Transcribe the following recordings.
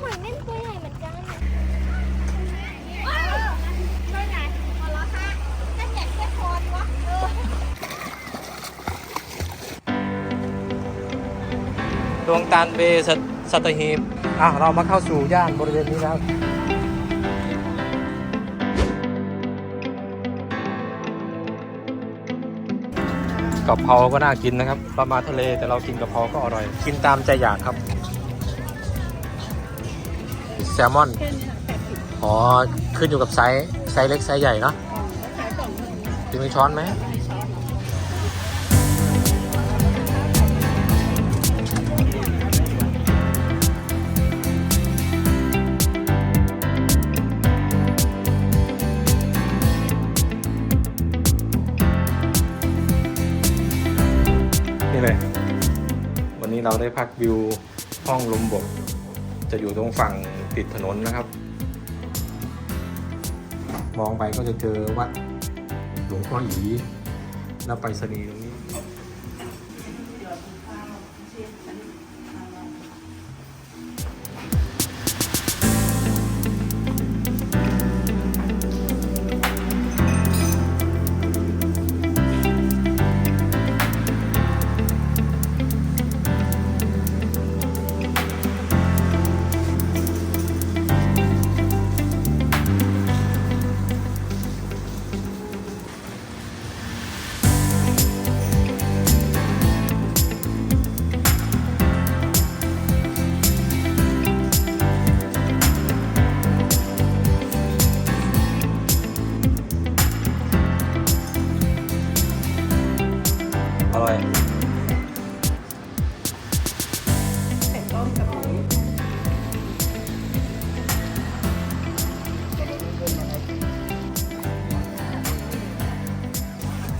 หอยเม่นตัวใหญ่เหมือนกันดวงตาลเบสตสัตหีบอะเรามาเข้าสู่ย่านบริเวณนี้แล้วกะเพราก็น่ากินนะครับปลามาทะเลแต่เรากินกะเพราก็อร่อย กินตามใจอยากครับ แซลมอนอ๋อ ขึ้นอยู่กับไซส์ ไซส์เล็ก ไซส์ใหญ่เนาะจะมีช้อนไหมนี่เลย วันนี้เราได้พักวิวห้องลมบก จะอยู่ตรงฝั่งติดถนนนะครับ มองไปก็จะเจอวัดหลวงพ่อหยีแล้วไปสนีตรงนี้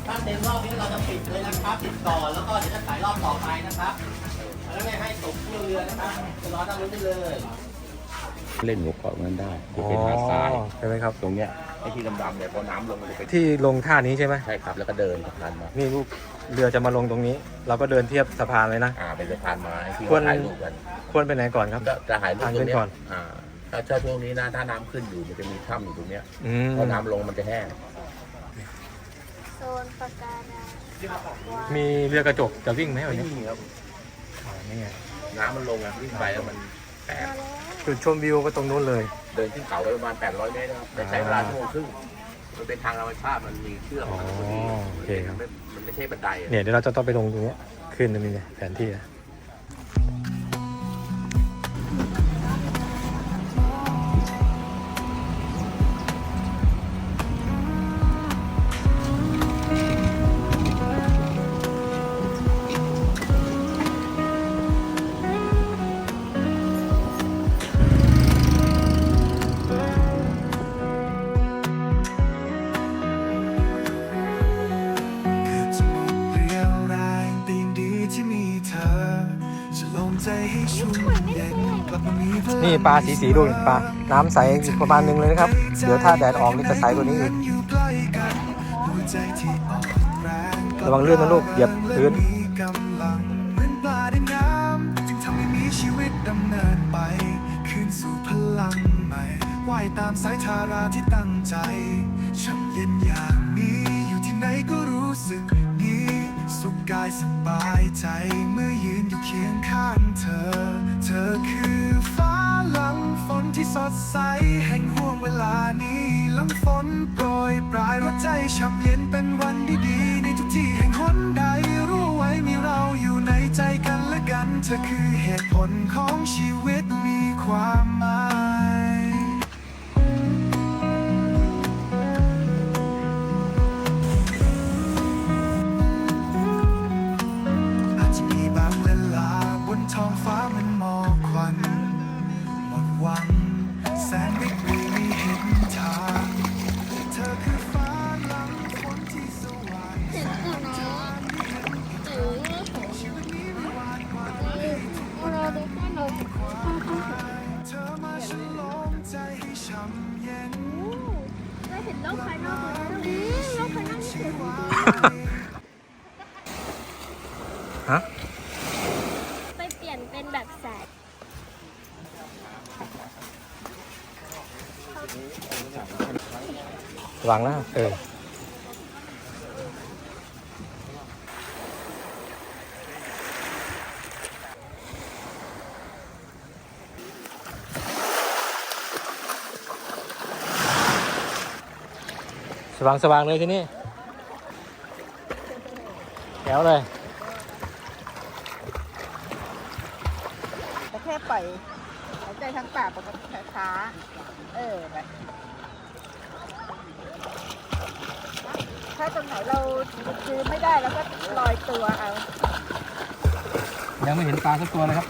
ถ้าเต็มรอบนี้เราจะปิดเลยนะครับปิดก่อนแล้วก็เดี๋ยวจะขายรอบต่อไปนะครับแล้วไม่ให้ตกเครื่องเรือนะครับจะรอตั้งรถได้เลย เล่นหัวเกาะนั้นได้จะเป็นหาดทรายใช่ไหมครับ ตรงเนี้ยไอ้ที่ดำๆเนี่ยพอน้ำลงมันจะเป็นที่ลงท่านี้ใช่ไหมใช่ครับแล้วก็เดินสะพานมานี่ลูกเรือจะมาลงตรงนี้ เราก็เดินเทียบสะพานเลยนะอ่าเป็นสะพานไม้ที่ควรเราถ่ายรูปกันควรไปไหนก่อนครับก็จะถ่ายรูปทางตรขึ้งนเนี้ยก่อนอ่าถ้าถ้าช่วงนี้นะถ้าน้ำขึ้นอยู่มันจะมีถ้ำอยู่ตรงเนี้ยอืมพอน้ำลงมันจะแห้งโซนปากการังมีเรือกระจกจะวิ่งไหมวันนี้ไม่มีครับอ๋อนี่ไงน้ำมันลงอะวิ่งไปแล้วมันแตก จุดชมวิวก็ตรงนู้นเลย เดินขึ้นเขาไปประมาณ 800 เมตรนะครับแต่ใช้เวลาชั่วโมงครึ่งมันเป็นทางธรรมชาติมันมีเชือกอ๋อมันพอดีโอเคครับมันไม่มันไม่ใช่บันไดอะ เนี่ยเดี๋ยวเราจะต้องไปลงตรงนี้ขึ้นตรงนี้เนี่ยแผนที่อะจะ นกลับมามีพลังนี่ปลาสีสีดูปลา น้ำใสประมาณหนึงเลยนะครับ เดี๋ยวถ้าแดดออกนี่จะใสกว่านี้อีกอยู่ใกล้กันหัวใจที่อ่อนแรงระวังลื่นนะลูกเหยียบพื้นมีกำลังเหมือนปลาในน้ำจึงทำให้มีชีวิตดำเนินไปคืนสู่พลังใหม่ว่ายตามสายทาราที่ตั้งใจช่างเย็นอย่างนี้อยู่ที่ไหนก็รู้สึกดี สุขกายสบายใจเมื่อยืนอยู่เคียงข้างเธอ เธอคือฟ้าหลังฝนที่สดใสแห่งห่วงเวลานี้หลังฝนโปรยปลายหัวใจช่ำเย็นเป็นวันดีๆในทุกที่แห่งหนใดรู้ไว้มีเราอยู่ในใจกันและกัน เธอคือเหตุผลของชีวิตมีความ ฮะ ไปเปลี่ยนเป็นแบบแสงวางแล้วเออ สว่างสว่างเลยที่นี่แถวเลยแต่แค่ปล่อยหายใจทางปากปกติช้าๆเออแบบถ้าตรงไหนเราคือไม่ได้แล้วก็ลอยตัวเอา ยังไม่เห็นปลาสักตัวเลยครับ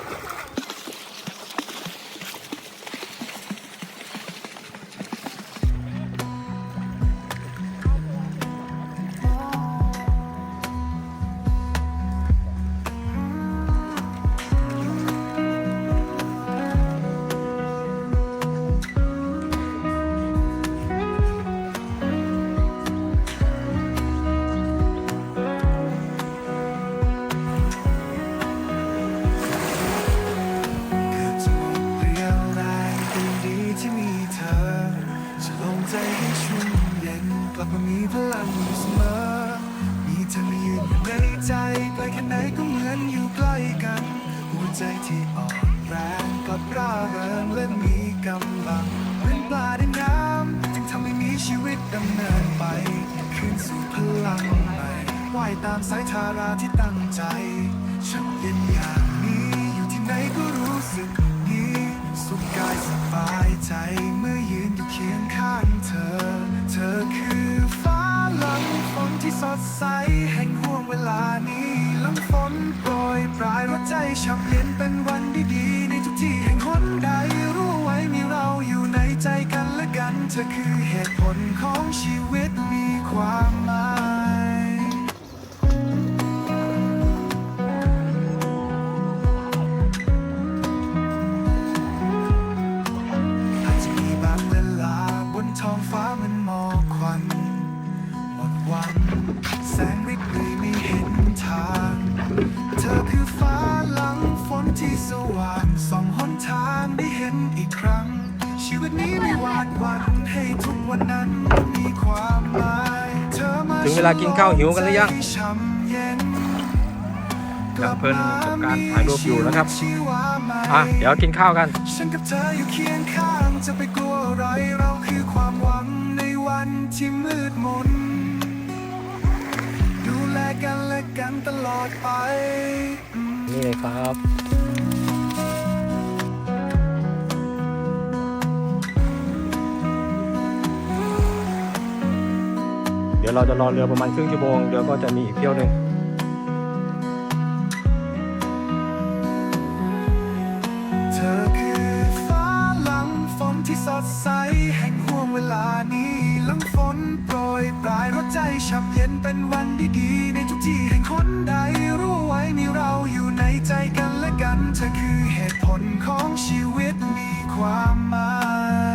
ย็นกลับมามีพลังอยู่เสมอ มีเธอมายืนอยู่ในใจไกลแค่ไหนก็เหมือนอยู่ใกล้กัน หัวใจที่อ่อนแรงกลับร่าเริงและมีกำลังเหมือนปลาในน้ำจึงทำให้มีชีวิตดำเนินไป คืนสู่พลังใหม่ว่ายตามสายทาราที่ตั้งใจฉันเย็นอย่างนี้อยู่ที่ไหนก็รู้สึกดีสุขกายสบายใจเมื่อยืนอยู่เคียงข้างเธอ เธอ สดใสแห่งห่วงเวลานี้ลังฝนโปรยปลายหัวใจฉ่ำเย็นเป็นวันดีๆ ในทุกที่แห่งหนใดรู้ไว้มีเราอยู่ในใจกันและกัน เธอคือเหตุผลของชีวิตมีความหมาย ที่สว่างส่องหนทางได้เห็นอีกครั้ง ชีวิตนี้ไม่หวาดหวั่นให้ทุกวันนั้นมีความหมายเธอมาถึงเวลากินข้าวหิวกันหรือยังช่ำเย็นยังเพลินกับการถ่ายรูปอยู่นะครับชีวาใหม่อะ เดี๋ยวกินข้าวกัน ฉันกับเธออยู่เคียงข้างจะไปกลัวอะไรเราคือความหวังในวันที่มืดมน ดูแลกันและกันตลอดไปอืมนี่เลยครับ ดี๋ยวเราจะรอเรือประมาณครึ่งชั่วโมงเดี๋ยวก็จะมีอีกเที่ยวหนึ่งเธอคือฟ้าหลังฝนที่สดใสแห่งห่วงเวลานี้หลังฝนโปรยปลายหัวใจช่ำเย็นเป็นวันดีๆในทุกที่แห่งคนใดรู้ไว้มีเราอยู่ในใจกันและกัน เธอคือเหตุผลของชีวิตมีความหมาย